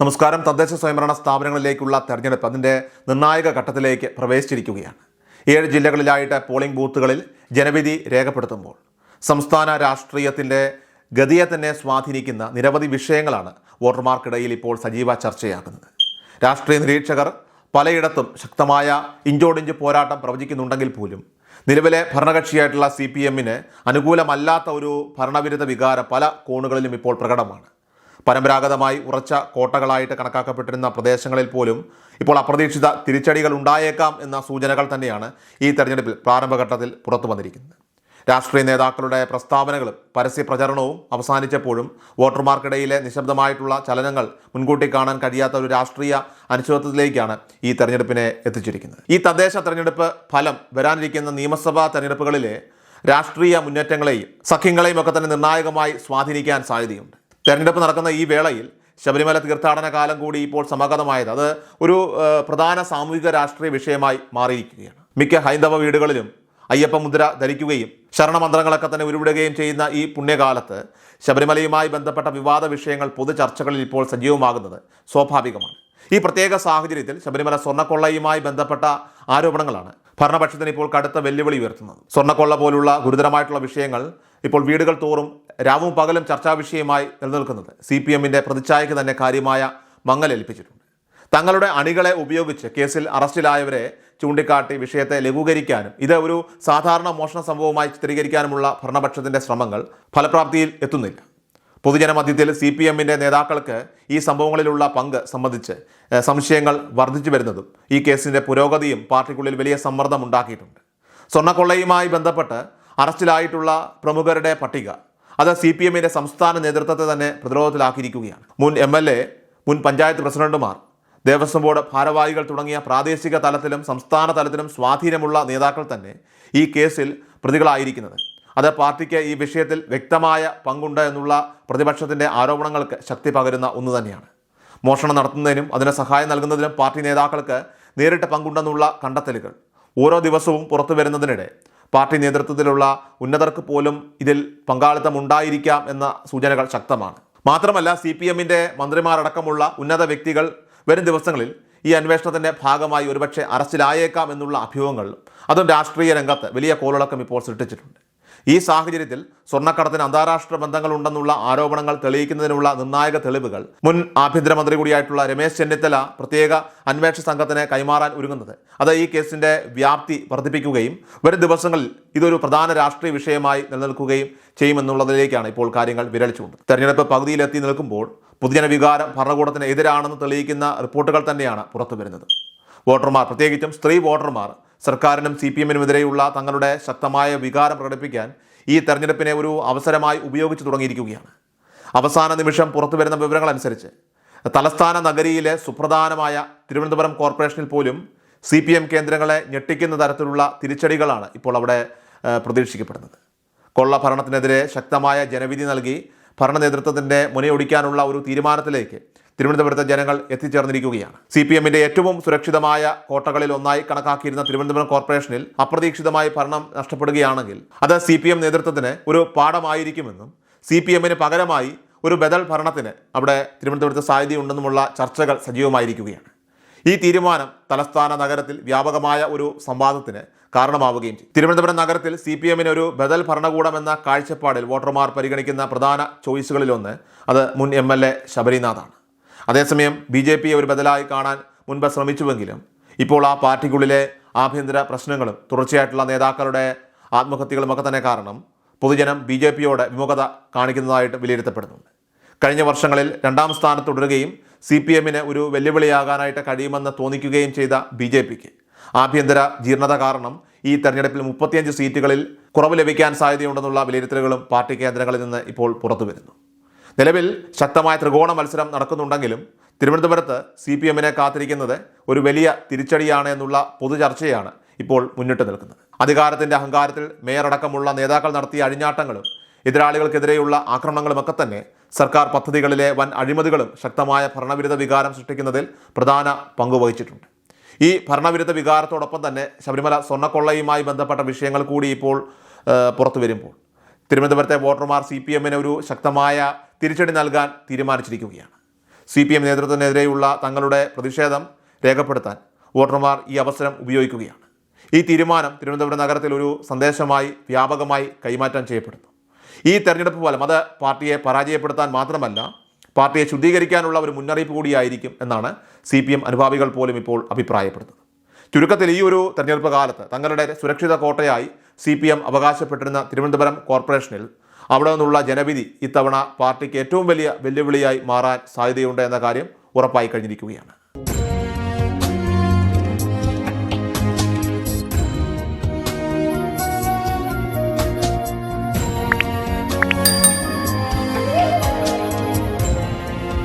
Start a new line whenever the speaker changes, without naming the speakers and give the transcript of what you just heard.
നമസ്കാരം തദ്ദേശ സ്വയംഭരണ സ്ഥാപനങ്ങളിലേക്കുള്ള തെരഞ്ഞെടുപ്പ് അതിൻ്റെ നിർണായക ഘട്ടത്തിലേക്ക് പ്രവേശിച്ചിരിക്കുകയാണ് ഏഴ് ജില്ലകളിലായിട്ട് പോളിംഗ് ബൂത്തുകളിൽ ജനവിധി രേഖപ്പെടുത്തുമ്പോൾ സംസ്ഥാന രാഷ്ട്രീയത്തിൻ്റെ ഗതിയെ തന്നെ സ്വാധീനിക്കുന്ന നിരവധി വിഷയങ്ങളാണ് വോട്ടർമാർക്കിടയിൽ ഇപ്പോൾ സജീവ ചർച്ചയാകുന്നത് രാഷ്ട്രീയ നിരീക്ഷകർ പലയിടത്തും ശക്തമായ ഇഞ്ചോടിഞ്ച് പോരാട്ടം പ്രവചിക്കുന്നുണ്ടെങ്കിൽ പോലും നിലവിലെ ഭരണകക്ഷിയായിട്ടുള്ള സി പി എമ്മിന് അനുകൂലമല്ലാത്ത ഒരു ഭരണവിരുദ്ധ വികാരം പല കോണുകളിലും ഇപ്പോൾ പ്രകടമാണ് പരമ്പരാഗതമായി ഉറച്ച കോട്ടകളായിട്ട് കണക്കാക്കപ്പെട്ടിരുന്ന പ്രദേശങ്ങളിൽ പോലും ഇപ്പോൾ അപ്രതീക്ഷിത തിരിച്ചടികൾ ഉണ്ടായേക്കാം എന്ന സൂചനകൾ തന്നെയാണ് ഈ തെരഞ്ഞെടുപ്പിൽ പ്രാരംഭഘട്ടത്തിൽ പുറത്തു വന്നിരിക്കുന്നത് രാഷ്ട്രീയ നേതാക്കളുടെ പ്രസ്താവനകളും പരസ്യ പ്രചരണവും അവസാനിച്ചപ്പോഴും വോട്ടർമാർക്കിടയിലെ നിശബ്ദമായിട്ടുള്ള ചലനങ്ങൾ മുൻകൂട്ടി കാണാൻ കഴിയാത്ത ഒരു രാഷ്ട്രീയ അനിശ്ചിതത്വത്തിലേക്കാണ് ഈ തെരഞ്ഞെടുപ്പിനെ എത്തിച്ചിരിക്കുന്നത് ഈ തദ്ദേശ തെരഞ്ഞെടുപ്പ് ഫലം വരാനിരിക്കുന്ന നിയമസഭാ തെരഞ്ഞെടുപ്പുകളിലെ രാഷ്ട്രീയ മുന്നേറ്റങ്ങളെയും സഖ്യങ്ങളെയും ഒക്കെ തന്നെ നിർണായകമായി സ്വാധീനിക്കാൻ സാധ്യതയുണ്ട് തെരഞ്ഞെടുപ്പ് നടക്കുന്ന ഈ വേളയിൽ ശബരിമല തീർത്ഥാടന കാലം കൂടി ഇപ്പോൾ സമാഗതമായത് അത് ഒരു പ്രധാന സാമൂഹിക രാഷ്ട്രീയ വിഷയമായി മാറിയിരിക്കുകയാണ് മിക്ക ഹൈന്ദവ വീടുകളിലും അയ്യപ്പമുദ്ര ധരിക്കുകയും ശരണമന്ത്രങ്ങളൊക്കെ തന്നെ ഉരുവിടുകയും ചെയ്യുന്ന ഈ പുണ്യകാലത്ത് ശബരിമലയുമായി ബന്ധപ്പെട്ട വിവാദ വിഷയങ്ങൾ പൊതു ചർച്ചകളിൽ ഇപ്പോൾ സജീവമാകുന്നത് സ്വാഭാവികമാണ് ഈ പ്രത്യേക സാഹചര്യത്തിൽ ശബരിമല സ്വർണ്ണക്കൊള്ളയുമായി ബന്ധപ്പെട്ട ആരോപണങ്ങളാണ് ഭരണപക്ഷത്തിന് ഇപ്പോൾ കടുത്ത വെല്ലുവിളി ഉയർത്തുന്നത് സ്വർണ്ണക്കൊള്ള പോലുള്ള ഗുരുതരമായിട്ടുള്ള വിഷയങ്ങൾ ഇപ്പോൾ വീടുകൾ തോറും രാവും പകലും ചർച്ചാ വിഷയമായി നിലനിൽക്കുന്നത് സി പി എമ്മിൻ്റെ പ്രതിച്ഛായയ്ക്ക് തന്നെ കാര്യമായ മങ്ങലേൽപ്പിച്ചിട്ടുണ്ട് തങ്ങളുടെ അണികളെ ഉപയോഗിച്ച് കേസിൽ അറസ്റ്റിലായവരെ ചൂണ്ടിക്കാട്ടി വിഷയത്തെ ലഘൂകരിക്കാനും ഇത് ഒരു സാധാരണ മോഷണ സംഭവമായി ചിത്രീകരിക്കാനുമുള്ള ഭരണപക്ഷത്തിൻ്റെ ശ്രമങ്ങൾ ഫലപ്രാപ്തിയിൽ എത്തുന്നില്ല പൊതുജനമധ്യത്തിൽ സി പി എമ്മിൻ്റെ നേതാക്കൾക്ക് ഈ സംഭവങ്ങളിലുള്ള പങ്ക് സംബന്ധിച്ച് സംശയങ്ങൾ വർദ്ധിച്ചു വരുന്നതും ഈ കേസിൻ്റെ പുരോഗതിയും പാർട്ടിക്കുള്ളിൽ വലിയ സമ്മർദ്ദം ഉണ്ടാക്കിയിട്ടുണ്ട് സ്വർണ്ണക്കൊള്ളയുമായി ബന്ധപ്പെട്ട് അറസ്റ്റിലായിട്ടുള്ള പ്രമുഖരുടെ പട്ടിക അത് സി പി എമ്മിൻ്റെ സംസ്ഥാന നേതൃത്വത്തെ തന്നെ പ്രതിരോധത്തിലാക്കിയിരിക്കുകയാണ് മുൻ എം എൽ എ മുൻ പഞ്ചായത്ത് പ്രസിഡന്റുമാർ ദേവസ്വം ബോർഡ് ഭാരവാഹികൾ തുടങ്ങിയ പ്രാദേശിക തലത്തിലും സംസ്ഥാന തലത്തിലും സ്വാധീനമുള്ള നേതാക്കൾ തന്നെ ഈ കേസിൽ പ്രതികളായിരിക്കുന്നത് അത് പാർട്ടിക്ക് ഈ വിഷയത്തിൽ വ്യക്തമായ പങ്കുണ്ട് എന്നുള്ള പ്രതിപക്ഷത്തിൻ്റെ ആരോപണങ്ങൾക്ക് ശക്തി പകരുന്ന ഒന്ന് തന്നെയാണ് മോഷണം നടത്തുന്നതിനും അതിന് സഹായം നൽകുന്നതിനും പാർട്ടി നേതാക്കൾക്ക് നേരിട്ട് പങ്കുണ്ടെന്നുള്ള കണ്ടെത്തലുകൾ ഓരോ ദിവസവും പുറത്തു വരുന്നതിനിടെ പാർട്ടി നേതൃത്വത്തിലുള്ള ഉന്നതർക്ക് പോലും ഇതിൽ പങ്കാളിത്തം ഉണ്ടായിരിക്കാം എന്ന സൂചനകൾ ശക്തമാണ് മാത്രമല്ല സി പി എമ്മിൻ്റെ മന്ത്രിമാരടക്കമുള്ള ഉന്നത വ്യക്തികൾ വരും ദിവസങ്ങളിൽ ഈ അന്വേഷണത്തിൻ്റെ ഭാഗമായി ഒരുപക്ഷെ അറസ്റ്റിലായേക്കാം എന്നുള്ള അഭ്യൂഹങ്ങൾ അതും രാഷ്ട്രീയ രംഗത്ത് വലിയ കോളടക്കം ഇപ്പോൾ സൃഷ്ടിച്ചിട്ടുണ്ട് ഈ സാഹചര്യത്തിൽ സ്വർണ്ണക്കടത്തിന് അന്താരാഷ്ട്ര ബന്ധങ്ങളുണ്ടെന്നുള്ള ആരോപണങ്ങൾ തെളിയിക്കുന്നതിനുള്ള നിർണായക തെളിവുകൾ മുൻ ആഭ്യന്തരമന്ത്രി കൂടിയായിട്ടുള്ള രമേശ് ചെന്നിത്തല പ്രത്യേക അന്വേഷണ സംഘത്തിന് കൈമാറാൻ ഒരുങ്ങുന്നത് അത് ഈ കേസിന്റെ വ്യാപ്തി വർദ്ധിപ്പിക്കുകയും വരും ദിവസങ്ങളിൽ ഇതൊരു പ്രധാന രാഷ്ട്രീയ വിഷയമായി നിലനിൽക്കുകയും ചെയ്യുമെന്നുള്ളതിലേക്കാണ് ഇപ്പോൾ കാര്യങ്ങൾ വിരളിച്ചുകൊണ്ട് തെരഞ്ഞെടുപ്പ് പകുതിയിലെത്തി നിൽക്കുമ്പോൾ പൊതുജന വികാരം ഭരണകൂടത്തിന് എതിരാണെന്ന് തെളിയിക്കുന്ന റിപ്പോർട്ടുകൾ തന്നെയാണ് പുറത്തു വരുന്നത് വോട്ടർമാർ പ്രത്യേകിച്ചും സ്ത്രീ വോട്ടർമാർ സർക്കാരിനും സി പി എമ്മിനുമെതിരെയുള്ള തങ്ങളുടെ ശക്തമായ വികാരം പ്രകടിപ്പിക്കാൻ ഈ തെരഞ്ഞെടുപ്പിനെ ഒരു അവസരമായി ഉപയോഗിച്ചു തുടങ്ങിയിരിക്കുകയാണ് അവസാന നിമിഷം പുറത്തു വരുന്ന വിവരങ്ങളനുസരിച്ച് തലസ്ഥാന നഗരിയിലെ സുപ്രധാനമായ തിരുവനന്തപുരം കോർപ്പറേഷനിൽ പോലും സി പി എം കേന്ദ്രങ്ങളെ ഞെട്ടിക്കുന്ന തരത്തിലുള്ള തിരിച്ചടികളാണ് ഇപ്പോൾ അവിടെ പ്രതീക്ഷിക്കപ്പെടുന്നത് കൊള്ള ഭരണത്തിനെതിരെ ശക്തമായ ജനവിധി നൽകി ഭരണ നേതൃത്വത്തിൻ്റെ മുനയൊടിക്കാനുള്ള ഒരു തീരുമാനത്തിലേക്ക് തിരുവനന്തപുരത്തെ ജനങ്ങൾ എത്തിച്ചേർന്നിരിക്കുകയാണ് സി പി എമ്മിന്റെ ഏറ്റവും സുരക്ഷിതമായ കോട്ടകളിൽ ഒന്നായി കണക്കാക്കിയിരുന്ന തിരുവനന്തപുരം കോർപ്പറേഷനിൽ അപ്രതീക്ഷിതമായി ഭരണം നഷ്ടപ്പെടുകയാണെങ്കിൽ അത് സി പി എം നേതൃത്വത്തിന് ഒരു പാഠമായിരിക്കുമെന്നും സി പി എമ്മിന് പകരമായി ഒരു ബദൽ ഭരണത്തിന് അവിടെ തിരുവനന്തപുരത്ത് സാധ്യതയുണ്ടെന്നുമുള്ള ചർച്ചകൾ സജീവമായിരിക്കുകയാണ് ഈ തീരുമാനം തലസ്ഥാന നഗരത്തിൽ വ്യാപകമായ ഒരു സംവാദത്തിന് കാരണമാവുകയും ചെയ്യും തിരുവനന്തപുരം നഗരത്തിൽ സി പി എമ്മിന് ഒരു ബദൽ ഭരണകൂടം എന്ന കാഴ്ചപ്പാടിൽ വോട്ടർമാർ പരിഗണിക്കുന്ന പ്രധാന ചോയ്സുകളിലൊന്ന് അത് മുൻ എം എൽ എ ശബരിനാഥാണ് അതേസമയം ബി ജെ പിയെ ഒരു ബദലായി കാണാൻ മുൻപ് ശ്രമിച്ചുവെങ്കിലും ഇപ്പോൾ ആ പാർട്ടിക്കുള്ളിലെ ആഭ്യന്തര പ്രശ്നങ്ങളും തുടർച്ചയായിട്ടുള്ള നേതാക്കളുടെ ആത്മഹത്യകളുമൊക്കെ തന്നെ കാരണം പൊതുജനം ബി ജെ പിയോട് വിമുഖത കാണിക്കുന്നതായിട്ട് വിലയിരുത്തപ്പെടുന്നുണ്ട് കഴിഞ്ഞ വർഷങ്ങളിൽ രണ്ടാം സ്ഥാനത്ത് തുടരുകയും സി പി എമ്മിന് ഒരു വെല്ലുവിളിയാകാനായിട്ട് കഴിയുമെന്ന് തോന്നിക്കുകയും ചെയ്ത ബി ജെ പിക്ക് ആഭ്യന്തര ജീർണത കാരണം ഈ തെരഞ്ഞെടുപ്പിൽ മുപ്പത്തിയഞ്ച് സീറ്റുകളിൽ കുറവ് ലഭിക്കാൻ സാധ്യതയുണ്ടെന്നുള്ള വിലയിരുത്തലുകളും പാർട്ടി കേന്ദ്രങ്ങളിൽ നിന്ന് ഇപ്പോൾ പുറത്തു വരുന്നു നിലവിൽ ശക്തമായ ത്രികോണ മത്സരം നടക്കുന്നുണ്ടെങ്കിലും തിരുവനന്തപുരത്ത് സി പി എമ്മിനെ കാത്തിരിക്കുന്നത് ഒരു വലിയ തിരിച്ചടിയാണ് എന്നുള്ള പൊതുചർച്ചയാണ് ഇപ്പോൾ മുന്നിട്ട് നിൽക്കുന്നത് അധികാരത്തിൻ്റെ അഹങ്കാരത്തിൽ മേയറടക്കമുള്ള നേതാക്കൾ നടത്തിയ അഴിഞ്ഞാട്ടങ്ങളും എതിരാളികൾക്കെതിരെയുള്ള ആക്രമണങ്ങളുമൊക്കെ തന്നെ സർക്കാർ പദ്ധതികളിലെ വൻ അഴിമതികളും ശക്തമായ ഭരണവിരുദ്ധ വികാരം സൃഷ്ടിക്കുന്നതിൽ പ്രധാന പങ്കുവഹിച്ചിട്ടുണ്ട് ഈ ഭരണവിരുദ്ധ വികാരത്തോടൊപ്പം തന്നെ ശബരിമല സ്വർണ്ണക്കൊള്ളയുമായി ബന്ധപ്പെട്ട വിഷയങ്ങൾ കൂടി ഇപ്പോൾ പുറത്തു വരുമ്പോൾ തിരുവനന്തപുരത്തെ വോട്ടർമാർ സി പി എമ്മിന് ഒരു ശക്തമായ തിരിച്ചടി നൽകാൻ തീരുമാനിച്ചിരിക്കുകയാണ് സി പി എം നേതൃത്വത്തിനെതിരെയുള്ള തങ്ങളുടെ പ്രതിഷേധം രേഖപ്പെടുത്താൻ വോട്ടർമാർ ഈ അവസരം ഉപയോഗിക്കുകയാണ് ഈ തീരുമാനം തിരുവനന്തപുരം നഗരത്തിൽ ഒരു സന്ദേശമായി വ്യാപകമായി കൈമാറ്റം ചെയ്യപ്പെടുന്നു ഈ തെരഞ്ഞെടുപ്പ് ഫലം അത് പാർട്ടിയെ പരാജയപ്പെടുത്താൻ മാത്രമല്ല പാർട്ടിയെ ശുദ്ധീകരിക്കാനുള്ള ഒരു മുന്നറിയിപ്പ് കൂടിയായിരിക്കും എന്നാണ് സി പി എം അനുഭാവികൾ പോലും ഇപ്പോൾ അഭിപ്രായപ്പെടുന്നത് ചുരുക്കത്തിൽ ഈ ഒരു തെരഞ്ഞെടുപ്പ് കാലത്ത് തങ്ങളുടെ സുരക്ഷിത കോട്ടയായി സി പി എം അവകാശപ്പെട്ടിരുന്ന തിരുവനന്തപുരം കോർപ്പറേഷനിൽ അവിടെ നിന്നുള്ള ജനവിധി ഇത്തവണ പാർട്ടിക്ക് ഏറ്റവും വലിയ വെല്ലുവിളിയായി മാറാൻ സാധ്യതയുണ്ട് എന്ന കാര്യം ഉറപ്പായി കഴിഞ്ഞിരിക്കുകയാണ്